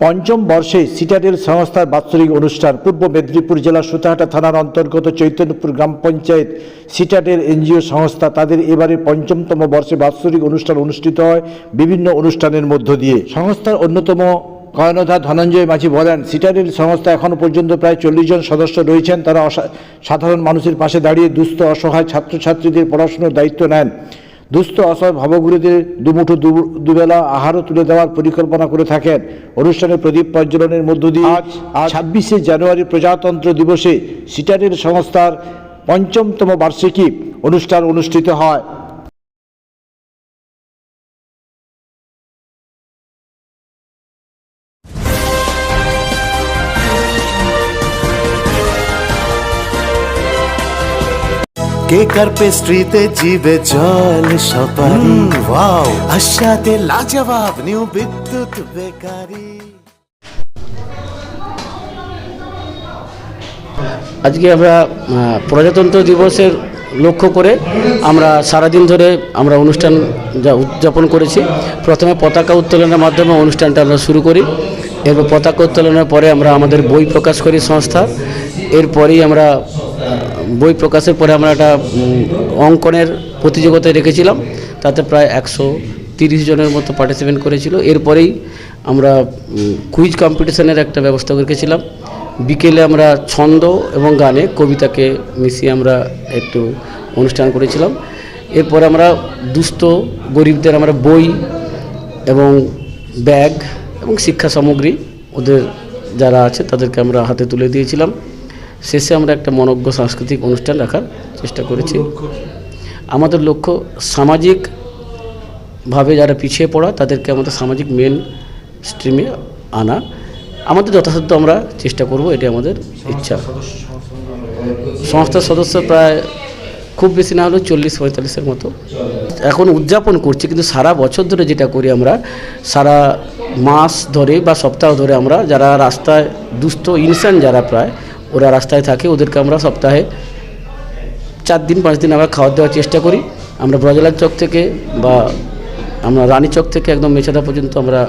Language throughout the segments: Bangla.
পঞ্চম বর্ষে সিটাডেল সংস্থার বাৎসরিক অনুষ্ঠান পূর্ব মেদিনীপুর জেলার সুতাহাটা থানার অন্তর্গত চৈতন্যপুর গ্রাম পঞ্চায়েত সিটাডেল এনজিও সংস্থা তাদের এবারে পঞ্চমতম বর্ষে বাৎসরিক অনুষ্ঠান অনুষ্ঠিত হয় বিভিন্ন অনুষ্ঠানের মধ্য দিয়ে। সংস্থার অন্যতম কর্ণধার ধনঞ্জয় মাঝি বলেন, সিটাডেল সংস্থা এখনও পর্যন্ত প্রায় চল্লিশ জন সদস্য রয়েছেন। তারা সাধারণ মানুষের পাশে দাঁড়িয়ে দুস্থ, অসহায় ছাত্রছাত্রীদের পড়াশুনোর দায়িত্ব নেন। দুস্থ অসহায় ভাবগুরুদের দুমুঠো দুবেলা আহারও তুলে দেওয়ার পরিকল্পনা করে থাকেন। অনুষ্ঠানে প্রদীপ প্রজ্বলনের মধ্য দিয়ে আজ ছাব্বিশে জানুয়ারি প্রজাতন্ত্র দিবসে সিটারের সংস্থার পঞ্চমতম বার্ষিকী অনুষ্ঠান অনুষ্ঠিত হয়। কেক আর পেস্ট্রিতে জিবে জল সপারি ওয়াও। আশাতে লাজবাব নিউ বিদ্যুৎ বেকারি। আজকে আমরা প্রজাতন্ত্র দিবসের লক্ষ্য করে আমরা সারাদিন ধরে আমরা অনুষ্ঠান যা উদযাপন করেছি। প্রথমে পতাকা উত্তোলনের মাধ্যমে অনুষ্ঠানটা আমরা শুরু করি। এরপর পতাকা উত্তোলনের পরে আমরা আমাদের বই প্রকাশ করি সংস্থা। এরপরেই আমরা বই প্রকাশের পরে আমরা একটা অঙ্কনের প্রতিযোগিতায় রেখেছিলাম। তাতে প্রায় একশো তিরিশ জনের মতো পার্টিসিপেন্ট করেছিল। এরপরেই আমরা কুইজ কম্পিটিশনের একটা ব্যবস্থা রেখেছিলাম। বিকেলে আমরা ছন্দ এবং গানে কবিতাকে মিশিয়ে আমরা একটু অনুষ্ঠান করেছিলাম। এরপর আমরা দুস্থ গরিবদের আমরা বই এবং ব্যাগ এবং শিক্ষা সামগ্রী, ওদের যারা আছে তাদেরকে আমরা হাতে তুলে দিয়েছিলাম। শেষে আমরা একটা মনজ্ঞ সাংস্কৃতিক অনুষ্ঠান রাখার চেষ্টা করেছি। আমাদের লক্ষ্য সামাজিকভাবে যারা পিছিয়ে পড়া, তাদেরকে আমাদের সামাজিক মেন স্ট্রিমে আনা। আমাদের যথাসাধ্য আমরা চেষ্টা করব এটি আমাদের ইচ্ছা। সংস্থার সদস্য প্রায় খুব বেশি না হলেও চল্লিশ পঁয়তাল্লিশের মতো। এখন উদযাপন করছি, কিন্তু সারা বছর ধরে যেটা করি আমরা, সারা মাস ধরে বা সপ্তাহ ধরে আমরা যারা রাস্তায় দুস্থ, ইনসান যারা প্রায় ওরা রাস্তায় থাকে, ওদেরকে আমরা সপ্তাহে চার দিন, পাঁচ দিন আমরা খাবার দেওয়ার চেষ্টা করি। আমরা ব্রজলার চক থেকে বা আমরা রানী চক থেকে একদম মেছাদা পর্যন্ত আমরা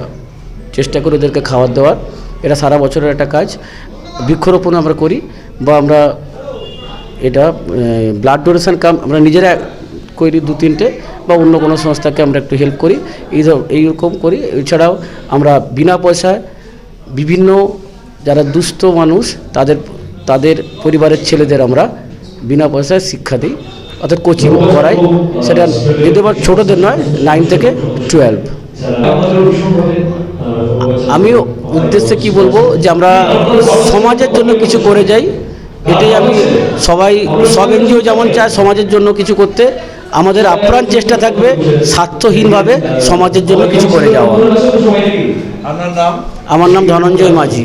চেষ্টা করি ওদেরকে খাবার দেওয়ার। এটা সারা বছরের একটা কাজ। বৃক্ষরোপণ আমরা করি বা আমরা এটা ব্লাড ডোনেশন কাম আমরা নিজেরা করি দু তিনটে বা অন্য কোনো সংস্থাকে আমরা একটু হেল্প করি। এই এইরকম করি। এছাড়াও আমরা বিনা পয়সায় বিভিন্ন যারা দুস্থ মানুষ তাদের তাদের পরিবারের ছেলেদের আমরা বিনা পয়সায় শিক্ষা দিই অর্থাৎ কোচিং করাই। সেটা যদি আবার ছোটোদের নয় নাইন থেকে টুয়েলভ আমি উদ্দেশ্যে কি বলব যে আমরা সমাজের জন্য কিছু করে যাই এটাই আমি সবাই সব এনজিও যেমন চায় সমাজের জন্য কিছু করতে আমাদের আপ্রাণ চেষ্টা থাকবে স্বার্থহীনভাবে সমাজের জন্য কিছু করে যাওয়া। আমার নাম ধনঞ্জয় মাঝি।